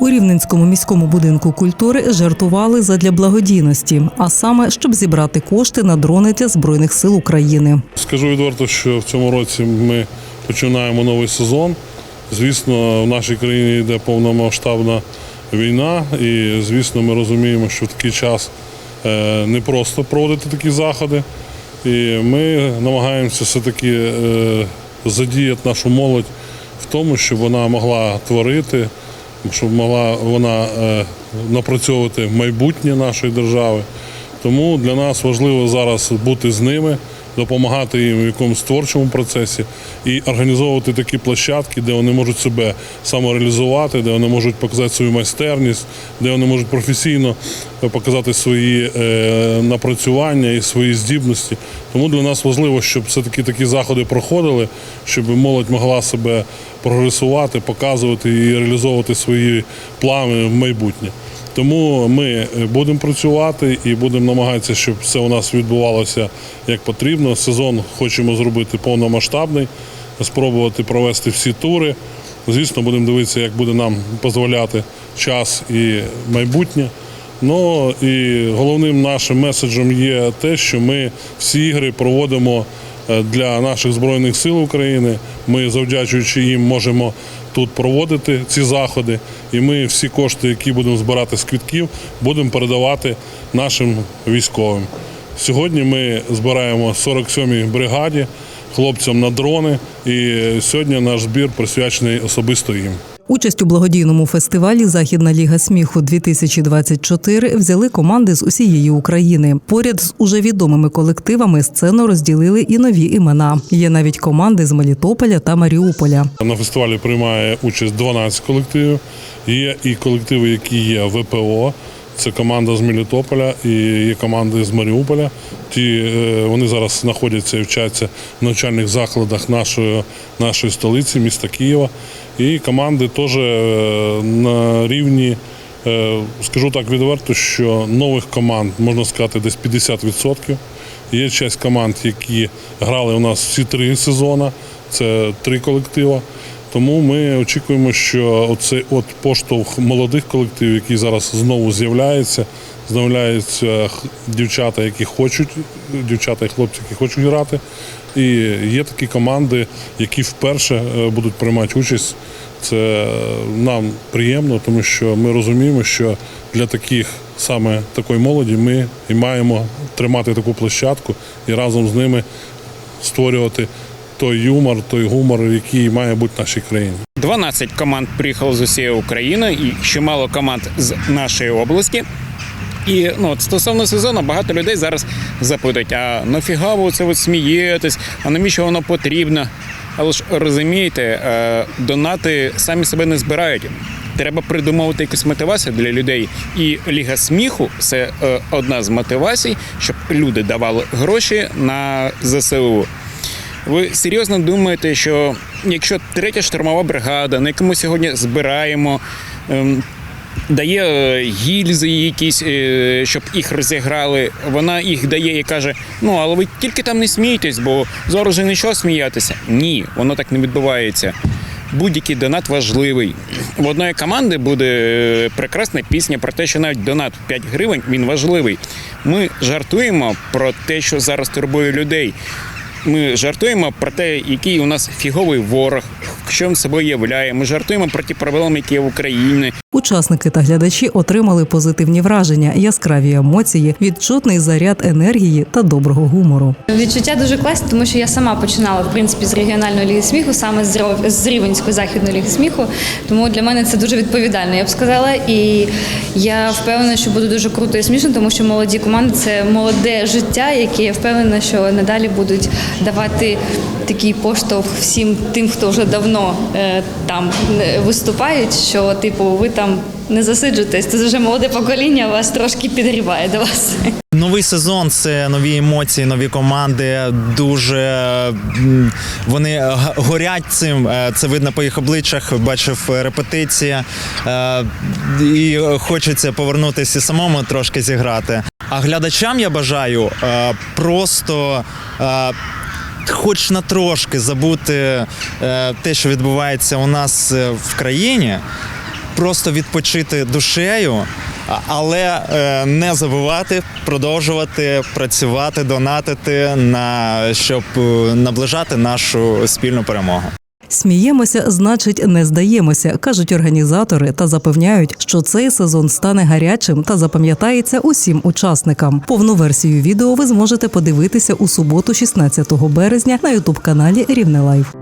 Рівненському міському будинку культури жартували задля благодійності, а саме щоб зібрати кошти на дрони для збройних сил України. Скажу відверто, що в цьому році ми починаємо новий сезон. Звісно, в нашій країні йде повномасштабна війна, і звісно, ми розуміємо, що в такий час е, не просто проводити такі заходи. І ми намагаємося все-таки е, задіяти нашу молодь в тому, щоб вона могла творити, щоб могла вона е, напрацьовувати майбутнє нашої держави. Тому для нас важливо зараз бути з ними, допомагати їм в якомусь творчому процесі і організовувати такі площадки, де вони можуть себе самореалізувати, де вони можуть показати свою майстерність, де вони можуть професійно показати свої е, напрацювання і свої здібності. Тому для нас важливо, щоб все-таки такі заходи проходили, щоб молодь могла себе прогресувати, показувати і реалізовувати свої плани в майбутнє. Тому ми будемо працювати і будемо намагатися, щоб все у нас відбувалося як потрібно. Сезон хочемо зробити повномасштабний, спробувати провести всі тури. Звісно, будемо дивитися, як буде нам дозволяти час і майбутнє. Ну і головним нашим меседжем є те, що ми всі ігри проводимо е, для наших збройних сил України. Ми, завдячуючи їм, можемо тут проводити ці заходи. І ми всі кошти, які будемо збирати з квітків, будемо передавати нашим військовим. Сьогодні ми збираємо 47-й бригаді хлопцям на дрони. І сьогодні наш збір присвячений особисто їм. Участь у благодійному фестивалі Західна ліга сміху 2024 взяли команди з усієї України. Поряд з уже відомими колективами сцену розділили і нові імена. Є навіть команди з Мелітополя та Маріуполя. На фестивалі приймає участь 12 колективів. Є і колективи, які є ВПО. Це команда з Мелітополя і є команди з Маріуполя. Ті е, вони зараз знаходяться і вчаться в навчальних закладах нашої, нашої столиці, міста Києва. І команди теж е, на рівні, е, скажу так відверто, що нових команд можна сказати десь 50%. Є часть команд, які грали у нас всі три сезони. Це три колектива. Тому ми очікуємо, що оцей от поштовх молодих колективів, який зараз знову з'являється, з'являються дівчата, які хочуть, дівчата і хлопці, які хочуть грати. І є такі команди, які вперше е, будуть приймати участь. Це е, нам приємно, тому що ми розуміємо, що для таких саме такої молоді ми і маємо тримати таку площадку і разом з ними створювати той юмор, той гумор, який має бути в нашій країні. 12 команд приїхало з усієї України і чимало команд з нашої області. І ну, от стосовно сезону, багато людей зараз запитують: а нафіга ви це ви смієтесь, а навіщо воно потрібно? Але ж розумієте, е, донати самі себе не збирають. Треба придумувати якусь мотивацію для людей. І Ліга сміху це е, одна з мотивацій, щоб люди давали гроші на ЗСУ. Ви серйозно думаєте, що якщо третя штурмова бригада, на яку ми сьогодні збираємо, ем, дає е, гільзи якісь, е, щоб їх розіграли, вона їх дає і каже: ну але ви тільки там не смійтесь, бо зараз же нічого сміятися. Ні, воно так не відбувається. Будь-який донат важливий. В одної команди буде е, прекрасна пісня про те, що навіть донат 5 гривень він важливий. Ми жартуємо про те, що зараз турбує людей. Ми жартуємо про те, який у нас фіговий ворог, що він собою являє. Ми жартуємо про ті проблеми, які є в Україні. Учасники та глядачі отримали позитивні враження, яскраві емоції, відчутний заряд енергії та доброго гумору. Відчуття дуже класні, тому що я сама починала в принципі з регіональної ліги сміху, саме з Рівенської західної ліги сміху. Тому для мене це дуже відповідально, я б сказала. І я впевнена, що буде дуже круто і смішно, тому що молоді команди це молоде життя, яке я впевнена, що надалі будуть давати такий поштовх всім тим, хто вже давно е, там е, виступають. Що типу, ви там не засиджуєтесь, це вже молоде покоління вас трошки підгріває до вас. Новий сезон це нові емоції, нові команди. Дуже вони горять цим. Е, Це видно по їх обличчях. Бачив е, репетиції. Е, І хочеться повернутися самому трошки зіграти. А глядачам я бажаю просто. Хоч на трошки забути те, що відбувається у нас в країні, просто відпочити душею, але е, не забувати продовжувати працювати, донатити на щоб е, наближати нашу спільну перемогу. Сміємося, значить, не здаємося, кажуть організатори та запевняють, що цей сезон стане гарячим та запам'ятається усім учасникам. Повну версію відео ви зможете подивитися у суботу, 16 березня, на ютуб каналі Рівне Лайв.